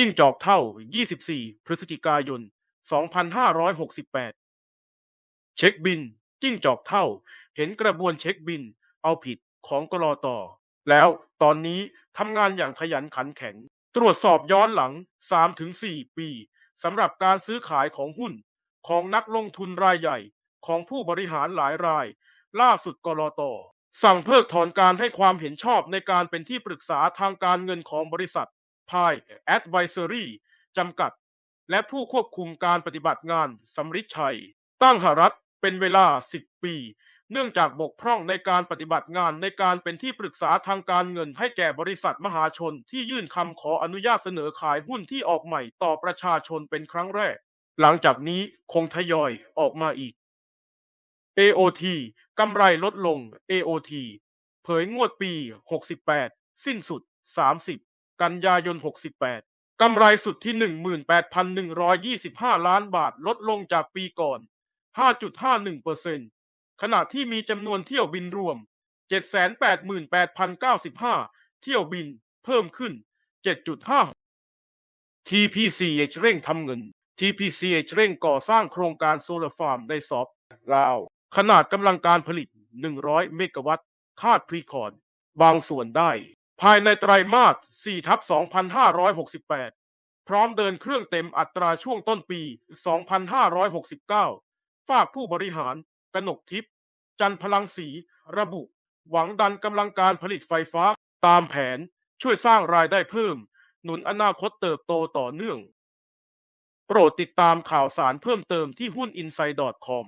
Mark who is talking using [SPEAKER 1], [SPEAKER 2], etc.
[SPEAKER 1] จิ้งจอกเท่า 24 พฤศจิกายน 2568 เช็คบิน จิ้งจอกเท่า เห็นกระบวนเช็คบิน เอาผิดของกรอตอแล้วตอนนี้ทำงานอย่างขยันขันแข็ง ตรวจสอบย้อนหลัง 3-4 ปีสำหรับการซื้อขายของหุ้นของนักลงทุนรายใหญ่ของผู้บริหารหลายราย ล่าสุดกรอตสั่งเพิกถอนการให้ความเห็นชอบในการเป็นที่ปรึกษาทางการเงินของบริษัท พาย Advisory จำกัด และผู้ควบคุมการปฏิบัติงานสำริดชัย ตั้งหารัฐเป็นเวลา 10 ปี เนื่องจากบกพร่องในการปฏิบัติงานในการเป็นที่ปรึกษาทางการเงินให้แก่บริษัทมหาชนที่ยื่นคำขออนุญาตเสนอขายหุ้นที่ออกใหม่ต่อประชาชนเป็นครั้งแรก หลังจากนี้คงทยอยออกมาอีก AOT กำไรลดลง AOT เผยงวดปี 68 สิ้นสุด 30 กันยายน 68 กำไรสุดที่18,125 ล้านบาทลดลงจากปีก่อน 5.51%ขณะที่มีจำนวนเที่ยวบินรวม 788,095 เที่ยวบินเพิ่มขึ้น 7.5 TPCH เร่งทำเงิน TPCH เร่งก่อสร้างโครงการโซลาร์ฟาร์มในซอฟลาว ขนาดกำลังการผลิต 100 เมกะวัตต์ คาดพรีคอร์ดบางส่วนได้ ภายในไตรมาส4ทับ2568 พร้อมเดินเครื่องเต็มอัตราช่วงต้นปี 2569 ฝากผู้บริหาร กนกทิพย์ จันพลังสี ระบุ หวังดันกำลังการผลิตไฟฟ้าตามแผนช่วยสร้างรายได้เพิ่ม หนุนอนาคตเติบโตต่อเนื่อง โปรดติดตามข่าวสารเพิ่มเติมที่หุ้น inside.com